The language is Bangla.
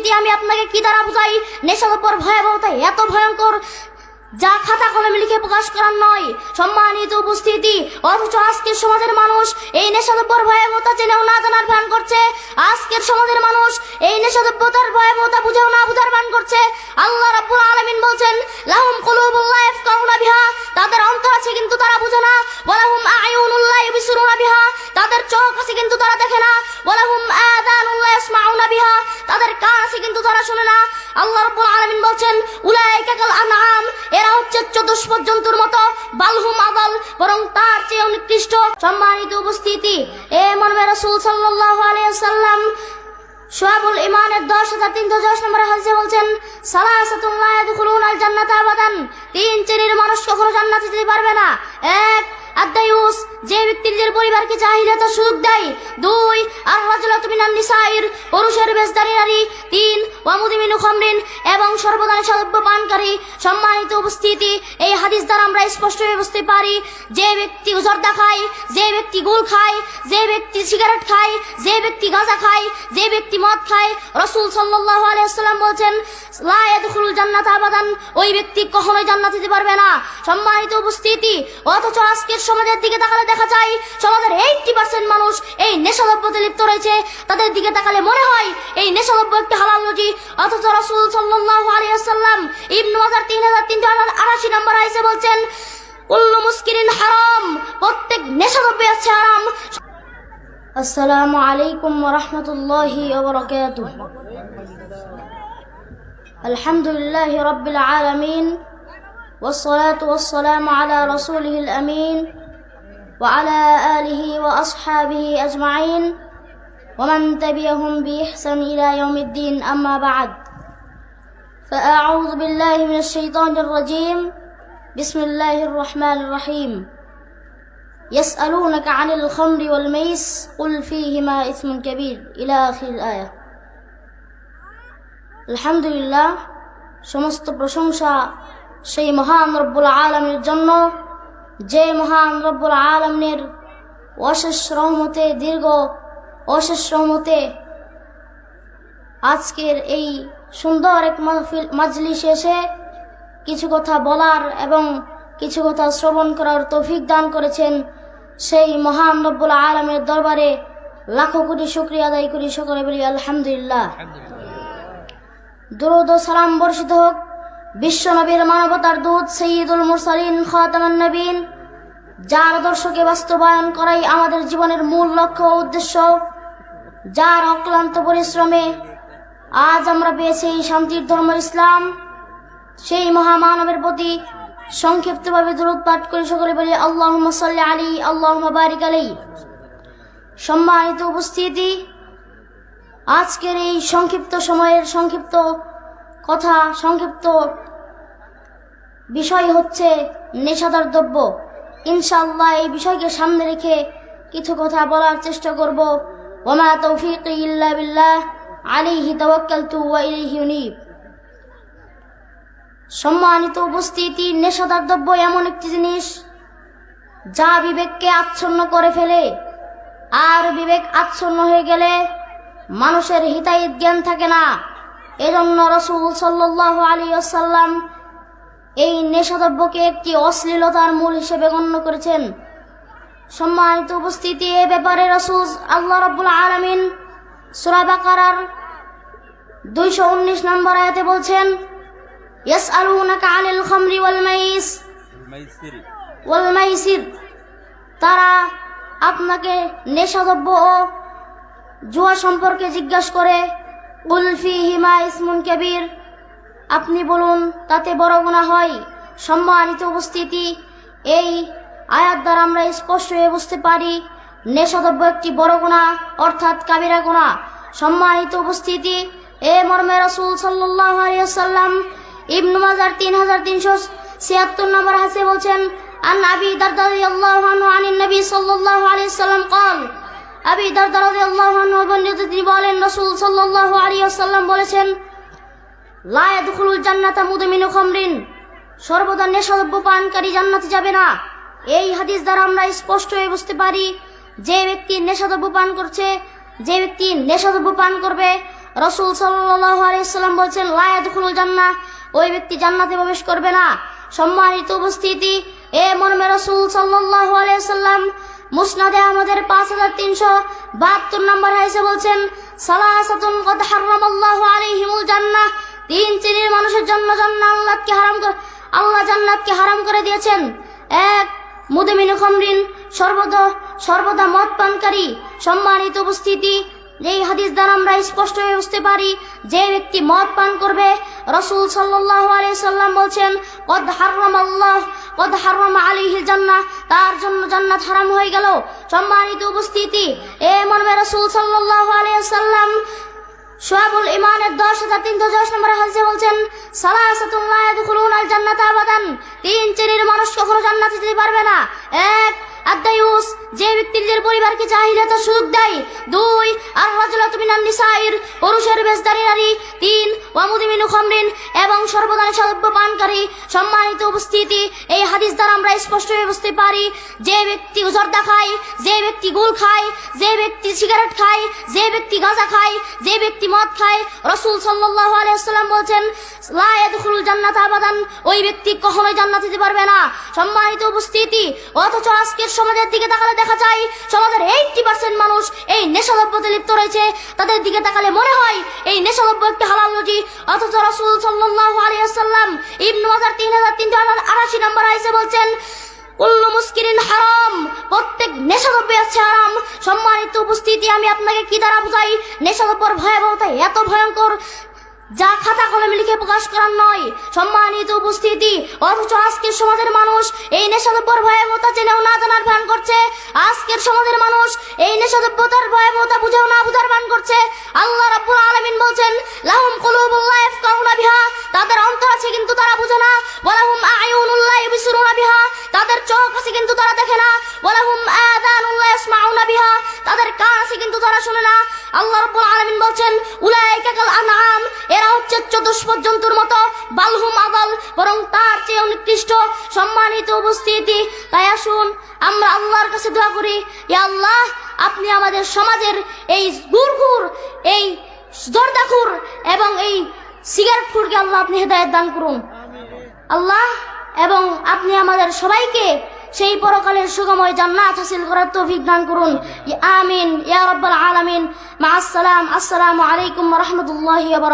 উপস্থিতি আমি আপনাকে কি দ্বারা বুঝাই? নেশার উপর ভয়াবহতা এত ভয়ঙ্কর, যা খাতা কলমে লিখে প্রকাশ করার নয়। সম্মানিত উপস্থিতি, অথচ আজকের সমাজের মানুষ এই নেশাদ্রব্যর ভয়াবহতা জেনেও না জানার ভান করছে। আজকের সমাজের মানুষ এই নেশাদ্রব্যতার ভয়াবহতা বুঝেও না বুঝার ভান করছে। আল্লাহ রাব্বুল আলামিন বলছেন, লাহুম কুলুবুল্লাহ ইয়াফকাহুনা বিহা। তাদের অন্তর আছে কিন্তু তারা বুঝে না। ওয়ালাহুম আয়ুনুল্লাহ ইবসিরুনা বিহা। তাদের চোখ আছে কিন্তু তারা দেখে না। ওয়ালাহুম আযানুল্লাহ ইয়াসমাউনা বিহা। তাদের কান আছে কিন্তু তারা শুনে না। আল্লাহ রাব্বুল আলামিন বলছেন, উলাইকা কাল আনআম। এরা হচ্ছে চতুষ্প জন্তুর মতো, বালহুম আদাল, বরং তার চেয়ে নিকৃষ্ট সম্মানিত উপস্থিতি, এ মর্মে রাসূল সাল্লাল্লাহু আলাইহি সাল্লাম সোহাবুল ইমানের দশ হাজার তিনশো দশ নম্বর হাদিসে বলছেন সালাসাতুল্লাহ ইয়াদখুলুন আল জান্নাত আবাদান। তিন শ্রেণির মানুষ কখনো জান্নাতে যেতে পারবে না। এক আদায়ুস যে ব্যক্তি নিজের পরিবারকে চাহিদার সুযোগ দেয়। দুই আর রাজুলাত মিনান নিসাইর পুরুষের বেশদারি নারী। তিন ওয়ামুদিমিনু খামরিন এবং সর্বদা নিষাদ্রব্য পানকারী সম্মানিত উপস্থিতি। এই হাদিস দ্বারা আমরা স্পষ্টভাবে বুঝতে পারি, যে ব্যক্তি জর্দা খায়, যে ব্যক্তি গুল খায়, যে ব্যক্তি সিগারেট খায়, যে ব্যক্তি গাঁজা খায়, যে ব্যক্তি মদ খায়, রসুল সাল্লাল্লাহু আলাইহি ওয়াসাল্লাম বলেন লা ইয়াদখুলুল জান্নাত আবাদান ওই ব্যক্তি কখনোই জান্নাতে যেতে পারবে না। সম্মানিত উপস্থিতি, অথচ আজকের সমাজের দিকে তাকালে দেখা যায়, সমাজের এইটটি পার্সেন্ট মানুষ এই নেশাদ্রব্যতে লিপ্ত রয়েছে। তাদের দিকে তাকালে মনে হয়, এই নেশাদ্রব্য একটি হালাল অথচ রসুল সাল্লাল্লাহু আলাইহি ওয়াসাল্লাম ইবনু মাজার তিন হাজার তিনশো আটাশি নম্বর আইসে বলছেন কুল্লু মুস্কিরিন হারাম প্রত্যেক নেশাদ্রব্যে আছে হারাম আসসালামু আলাইকুম ওয়া রাহমাতুল্লাহি ওয়া বারাকাতুহু আলহামদুলিল্লাহি রাব্বিল আলামিন والصلاة والسلام على رسوله الأمين وعلى آله وأصحابه أجمعين ومن تبعهم بإحسان إلى يوم الدين أما بعد فأعوذ بالله من الشيطان الرجيم بسم الله الرحمن الرحيم يسألونك عن الخمر والميس قل فيهما إثم كبير إلى آخر الآية الحمد لله সমস্ত প্রশংসা সেই মহান রব্বুল আলমের জন্য যে মহান রব্বুল আলমের অশেষ রহমতে দীর্ঘ অশেষ রহমতে আজকের এই সুন্দর এক মাহফিল মাজলিস এসে কিছু কথা বলার এবং কিছু কথা শ্রবণ করার তৌফিক দান করেছেন সেই মহান রব্বুল আলমের দরবারে লাখো কোটি শুক্রিয়া আদায় করি সকলে বলি আলহামদুলিল্লাহ। দুরুদ ও সালাম বর্ষিত হোক। বিশ্ব নবীর মানবতার দূত সৈয়দুল মুরসালিন খাতামান নবীন যার আদর্শকে বাস্তবায়ন করাই আমাদের জীবনের মূল লক্ষ্য ও উদ্দেশ্য। যার অক্লান্ত পরিশ্রমে আজ আমরা পেয়েছি এই শান্তির ধর্ম ইসলাম, সেই মহামানবের প্রতি সংক্ষিপ্তভাবে দূরত পাঠ করে সকলে বলি আল্লাহ সাল্লি আলী আল্লাহ বারিক আলী সম্মানিত উপস্থিতি, আজকের এই সংক্ষিপ্ত সময়ের সংক্ষিপ্ত কথা, সংক্ষিপ্ত বিষয় হচ্ছে নেশাদার দ্রব্য। ইনশাআল্লাহ এই বিষয়কে সামনে রেখে কিছু কথা বলার চেষ্টা করব। তৌফিক ইল্লা বিল্লাহ আলাইহি তাওয়াক্কালতু ওয়া ইলাইহি উনীব সম্মানিত উপস্থিতি নেশাদার দ্রব্য এমন একটি জিনিস যা বিবেককে আচ্ছন্ন করে ফেলে। আর বিবেক আচ্ছন্ন হয়ে গেলে মানুষের হিতাহিত জ্ঞান থাকে না। এজন্য রসুল সাল্লাহ আলী আসাল্লাম এই নেশাদ্রব্যকে একটি অশ্লীলতার মূল হিসেবে গণ্য করেছেন। সম্মানিত উপস্থিতি এ ব্যাপারে রসুজ আল্লাহ রব্বুল আলমিন সুরাবাকার দুইশো উনিশ নম্বর আয়াতে বলছেন ইয়াস আলুনাকা আনিল খামরি ওয়াল মাইস ওয়াল মাইসির। তারা আপনাকে নেশাদ্রব্য ও জুয়া সম্পর্কে জিজ্ঞাসা করে উলফি হিমা ইসমুন কবির। আপনি বলুন তাতে বড় গুণা হয়। সম্মানিত উপস্থিতি এই আয়াত দ্বারা আমরা স্পষ্ট হয়ে বুঝতে পারি নেশাদ্রব্য একটি বড় গুণা অর্থাৎ কাবিরা গুণা সম্মানিত উপস্থিতি এ মর্মে রসুল সাল্লাহ আলিয়াল্লাম ইবনু মাজার তিন হাজার তিনশো ছিয়াত্তর নম্বর হাসে বলছেন আন আবি দারদা রাদিয়াল্লাহু আনহু আনিন নবী সাল্লাল্লাহু আলাইহি সাল্লাম قال আবি দারদা রাদিয়াল্লাহু আনহু বর্ণিত তিনি বলেন রাসূল সাল্লাল্লাহু আলাইহি ওয়াসাল্লাম বলেছেন লা ইয়াদখুলুল জান্নাতা মুদমিনু খামরিন সর্বদা নেশাদ্রব্য পানকারী জান্নাতে যাবে না এই হাদিস দ্বারা আমরা স্পষ্ট হয়ে বুঝতে পারি, যে ব্যক্তি নেশাদ্রব্য পান করছে, যে ব্যক্তি নেশাদ্রব্য পান করবে, রসুল সাল্লাম বলছেন, লা ইয়াদখুলুল জান্নাহ ওই ব্যক্তি জান্নাতে প্রবেশ করবে না। সম্মানিত উপস্থিতি, এ মর্মে রসুল সাল্লাল্লাহু আলাইহি সাল্লাম মুসনাদে আমাদের পাঁচ হাজার তিনশো বাহাত্তর নম্বর হাইসে বলছেন, সালাসাতুন কদ হারামাল্লাহু আলাইহিমুল জান্নাহ তিন শ্রেণির মানুষের জন্য জান্নাত আল্লাহকে হারাম আল্লাহ জান্নাতকে হারাম করে দিয়েছেন। এক মুদমিন খমরিন সর্বদা সর্বদা মদ পানকারী সম্মানিত উপস্থিতি। এই হাদিস দ্বারা আমরা স্পষ্ট হয়ে বুঝতে পারি, যে ব্যক্তি মদ পান করবে, রসুল আলাইহি সাল্লাম বলছেন, কদ হারাম আল্লাহ কদ হারাম আলাইহিল জান্নাহ তার জন্য জান্নাত হারাম হয়ে গেল। সম্মানিত উপস্থিতি, এ মর্মে রসুল সাল্লাল্লাহু আলাইহি সাল্লাম সোয়াবুল ইমানের দশ হাজার তিনশো দশ নম্বর হাদিসে বলছেন সালাসাতুল্লাহ ইয়াদখুলুন আল জান্নাত আবাদান। তিন শ্রেণির মানুষ কখনো জান্নাতে যেতে পারবে না। এক আদায়ুস যে ব্যক্তি নিজের পরিবারকে জাহিলিয়াতের সুযোগ দেয়, দুই, আর রাজুলাত মিনান নিসাইর, পুরুষের বেশদারি নারী, তিন ওয়ামুদিমিনু খমরিন এবং সর্বদা নিষাদ্য পানকারী, সম্মানিত উপস্থিতি। এই হাদিস দ্বারা আমরা স্পষ্টভাবে বুঝতে পারি, যে ব্যক্তি জর্দা খায়, যে ব্যক্তি গুল খায়, যে ব্যক্তি সিগারেট খায়, যে ব্যক্তি গাঁজা খায়, যে ব্যক্তি মদ খায়, রসুল সাল্লাল্লাহু আলাইহি ওয়াসাল্লাম বলছেন, লা ইয়াদখুলুল জান্নাত আবাদান, ওই ব্যক্তি কখনোই জান্নাতে দিতে পারবে না। সম্মানিত উপস্থিতি, অথচ আজকের সমাজের দিকে তাকালে দেখা যায়, সমাজের এইটটি পার্সেন্ট মানুষ এই নেশাদ্রব্যতে লিপ্ত রয়েছে। তাদের দিকে তাকালে মনে হয় এই নেশাদ্রব্য একটি হালাল রুজি। অথচ রসুল সাল্লাল্লাহু আলাইহি ওয়াসাল্লাম ইবনু মাজার তিন হাজার তিনশো আটাশি নম্বর আইসে বলছেন, কুল্লু মুস্কিরিন হারাম, প্রত্যেক নেশাদ্রব্য আছে হারাম। সম্মানিত উপস্থিতি, আমি আপনাকে কি দ্বারা বুঝাই? নেশাদ্রব্যর ভয়াবহতা এত ভয়ঙ্কর যা খাতা কলমে লিখে প্রকাশ করার নয়। সম্মানিত উপস্থিতি, অথচ আজকের সমাজের মানুষ এই নেশাদ্রব্যর ভয়াবহতা জেনেও না জানার ভান করছে। আজকের সমাজের মানুষ এই নেশাদ্রব্যতার ভয়াবহতা বুঝেও না বুঝার ভান করছে। আল্লাহ রাব্বুল আলামিন বলছেন, লাহুম কুলুবুল্লাহ ইয়াফকাহুনা বিহা। তাদের অন্তর আছে কিন্তু তারা বুঝে না। ওয়ালাহুম আয়ুনুল্লাহ ইবসিরুনা বিহা। তাদের চোখ আছে কিন্তু তারা তারা শুনে না আল্লাহ রাব্বুল আলামিন বলছেন উলাইকা কাল আনআম এরা হচ্ছে চতুষ্প জন্তুর মতো বালহুম আদাল বরং তার চেয়ে নিকৃষ্ট সম্মানিত উপস্থিতি। তাই আসুন আমরা আল্লাহর কাছে দোয়া করি ইয়া আল্লাহ আপনি আমাদের সমাজের এই গুরগুর এই জর্দাখুর এবং এই সিগারেট খুরকে আল্লাহ আপনি হেদায়ত দান করুন। আল্লাহ এবং আপনি আমাদের সবাইকে সেই পরকালের সুগময় জান্নাত হাসিল করার তৌফিক দান করুন। আমিন, ইয়া রাব্বাল আলামিন। মা আসসালাম আসসালামু আলাইকুম রাহমাতুল্লাহি ওয়া